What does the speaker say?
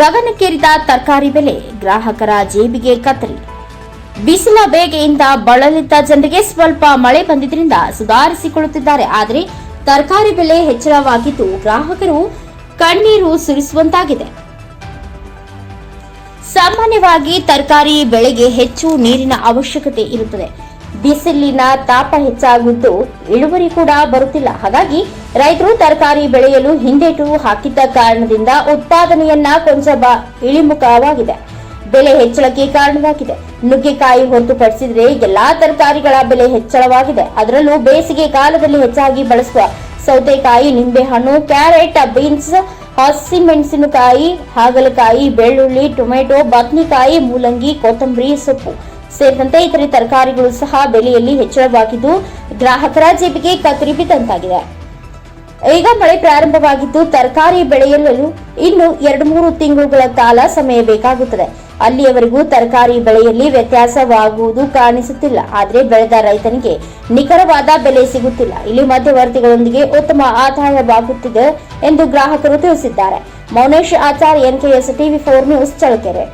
ಗಗನಕ್ಕೇರಿದ ತರಕಾರಿ ಬೆಲೆ ಗ್ರಾಹಕರ ಜೇಬಿಗೆ ಕತ್ತರಿ. ಬಿಸಿಲ ಬೇಗೆಯಿಂದ ಬಳಲಿದ್ದ ಜನರಿಗೆ ಸ್ವಲ್ಪ ಮಳೆ ಬಂದಿದ್ದರಿಂದ ಸುಧಾರಿಸಿಕೊಳ್ಳುತ್ತಿದ್ದಾರೆ. ಆದರೆ ತರಕಾರಿ ಬೆಲೆ ಹೆಚ್ಚಳವಾಗಿದ್ದು ಗ್ರಾಹಕರು ಕಣ್ಣೀರು ಸುರಿಸುವಂತಾಗಿದೆ. ಸಾಮಾನ್ಯವಾಗಿ ತರಕಾರಿ ಬೆಳೆಗೆ ಹೆಚ್ಚು ನೀರಿನ ಅವಶ್ಯಕತೆ ಇರುತ್ತದೆ. ಬಿಸಿಲಿನ ತಾಪ ಹೆಚ್ಚಾಗಿದ್ದು ಇಳುವರಿ ಕೂಡ ಬರುತ್ತಿಲ್ಲ. ಹಾಗಾಗಿ ರೈತರು ತರಕಾರಿ ಬೆಳೆಯಲು ಹಿಂದೇಟು ಹಾಕಿದ್ದ ಕಾರಣದಿಂದ ಉತ್ಪಾದನೆಯನ್ನ ಕೊಂಚ ಇಳಿಮುಖವಾಗಿದೆ. ಬೆಲೆ ಹೆಚ್ಚಳಕ್ಕೆ ಕಾರಣವಾಗಿದೆ. ನುಗ್ಗೆಕಾಯಿ ಹೊರತುಪಡಿಸಿದ್ರೆ ಎಲ್ಲಾ ತರಕಾರಿಗಳ ಬೆಲೆ ಹೆಚ್ಚಳವಾಗಿದೆ. ಅದರಲ್ಲೂ ಬೇಸಿಗೆ ಕಾಲದಲ್ಲಿ ಹೆಚ್ಚಾಗಿ ಬಳಸುವ ಸೌತೆಕಾಯಿ, ನಿಂಬೆಹಣ್ಣು, ಕ್ಯಾರೆಟ್, ಬೀನ್ಸ್ ಹಸಿಮೆಣಸಿನಕಾಯಿ ಹಾಗಲಕಾಯಿ, ಬೆಳ್ಳುಳ್ಳಿ, ಟೊಮೆಟೊ, ಬದ್ನಿಕಾಯಿ, ಮೂಲಂಗಿ, ಕೊತ್ತಂಬರಿ, ಸೊಪ್ಪು. ಸೇರಿದಂತೆ ಇತರೆ ತರಕಾರಿಗಳು ಸಹ ಬೆಲೆಯಲ್ಲಿ ಹೆಚ್ಚಳವಾಗಿದ್ದು ಗ್ರಾಹಕರ ಜೇಬಿಗೆ ಕತ್ತರಿ ಬಿದ್ದಂತಾಗಿದೆ. ಈಗ ಮಳೆ ಪ್ರಾರಂಭವಾಗಿದ್ದು ತರಕಾರಿ ಬೆಳೆಯಲು ಇನ್ನು ಎರಡು ಮೂರು ತಿಂಗಳುಗಳ ಕಾಲ ಸಮಯ ಬೇಕಾಗುತ್ತದೆ. ಅಲ್ಲಿಯವರೆಗೂ ತರಕಾರಿ ಬೆಳೆಯಲ್ಲಿ ವ್ಯತ್ಯಾಸವಾಗುವುದು ಕಾಣಿಸುತ್ತಿಲ್ಲ. ಆದರೆ ಬೆಳೆದ ರೈತನಿಗೆ ನಿಖರವಾದ ಬೆಲೆ ಸಿಗುತ್ತಿಲ್ಲ. ಇಲ್ಲಿ ಮಧ್ಯವರ್ತಿಗಳೊಂದಿಗೆ ಉತ್ತಮ ಆದಾಯವಾಗುತ್ತಿದೆ ಎಂದು ಗ್ರಾಹಕರು ತಿಳಿಸಿದ್ದಾರೆ. Mounesh Achar NKS TV four news, Challakere.